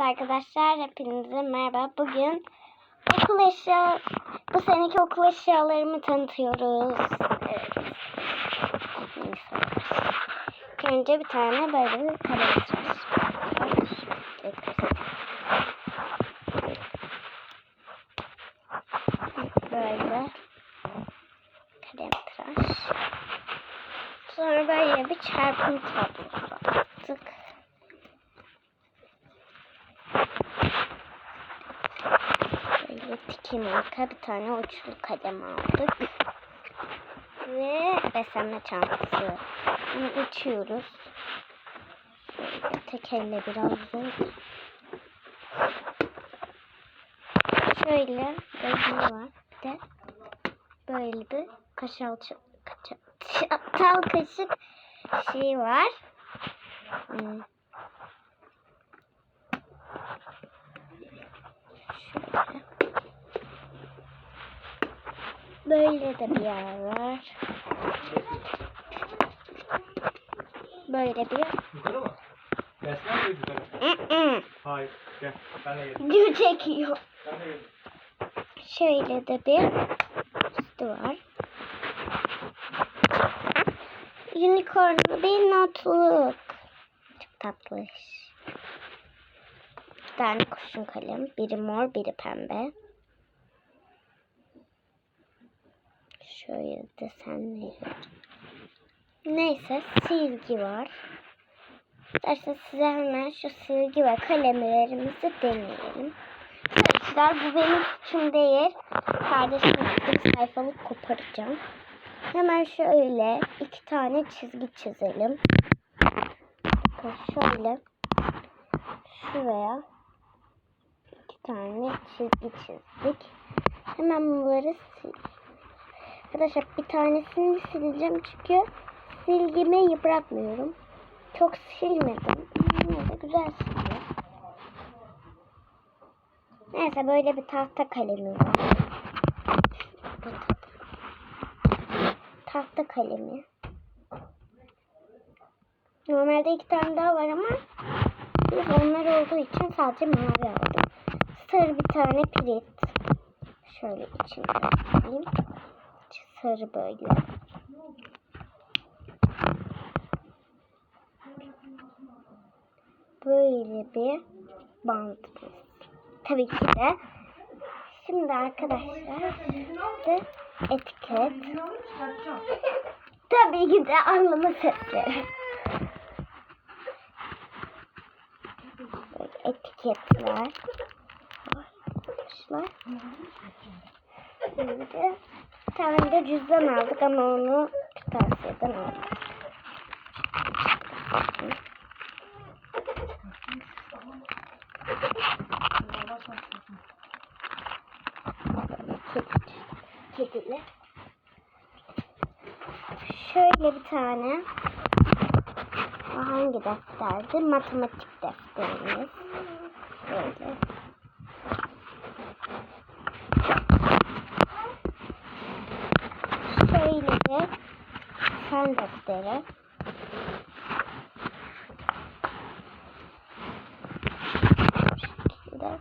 Evet arkadaşlar hepinize merhaba. Bugün okul eşya bu seneki okul eşyalarımı tanıtıyoruz. Evet. Önce bir tane böyle bir. Evet. Böyle kalem tıraş. Sonra böyle bir çarpım tablosu attık. Marka bir tane uçlu kalem aldık. Ve beslenme çantası. Bunu. Böyle tek elle biraz zor. Şöyle gözlüğü var. Bir de böyle bir kaşal kaşal, kaşık şey var. Hmm. Böyle de bir yer var. Böyle bir yer. Yukarı mı? Gelsene mi yukarı? Hayır. Gel. Ben de geleyim. Diyor çekiyor. Ben de geleyim. Şöyle de bir üstü var. Unicornlu bir notluk. Çok tatlı. Bir tane kurşun kalem. Biri mor, biri pembe. Şöyle desenleri. Neyse silgi var. Derse size hemen şu silgi ve kalemlerimizi deneyelim. Arkadaşlar bu benim suçum değil. Kardeşim sayfalık koparacağım. Hemen şöyle iki tane çizgi çizelim. Bakın Şöyle şuraya iki tane çizgi çizdik. Hemen bunları sil. Arkadaşlar bir tanesini sileceğim çünkü silgimi bırakmıyorum. Çok silmedim. Yine de güzel siliyor. Neyse böyle bir tahta kalemi var. Tahta. Kalemi. Normalde iki tane daha var ama biz onlar olduğu için sadece mavi aldım. Sarı bir tane pirit. Şöyle içine koyayım. Sarı böyle. Böyle bir bantımız. Tabii ki de. Şimdi arkadaşlar de etiket. Tabii ki de anlama sesleri. Etiketler. Arkadaşlar. Şimdi bir tane de cüzdan aldık ama onu kırtasiyeden aldık. Kediler. Şöyle bir tane hangi defterdi? Matematik defterimiz. Böyle. Şöyle de defteri. Şöyle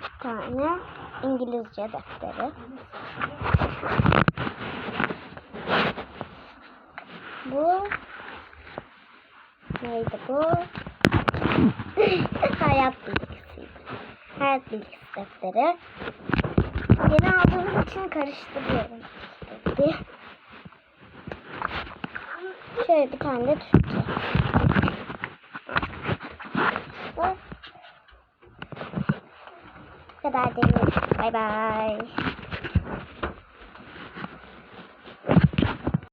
bir tane İngilizce defteri. Bu neydi bu? Hayat bilgisiydi. Hayat bilgisi defteri. Yeni aldığımız için karıştırıyorum. Şöyle bir tane de. Bu kadar değil. Bay bay.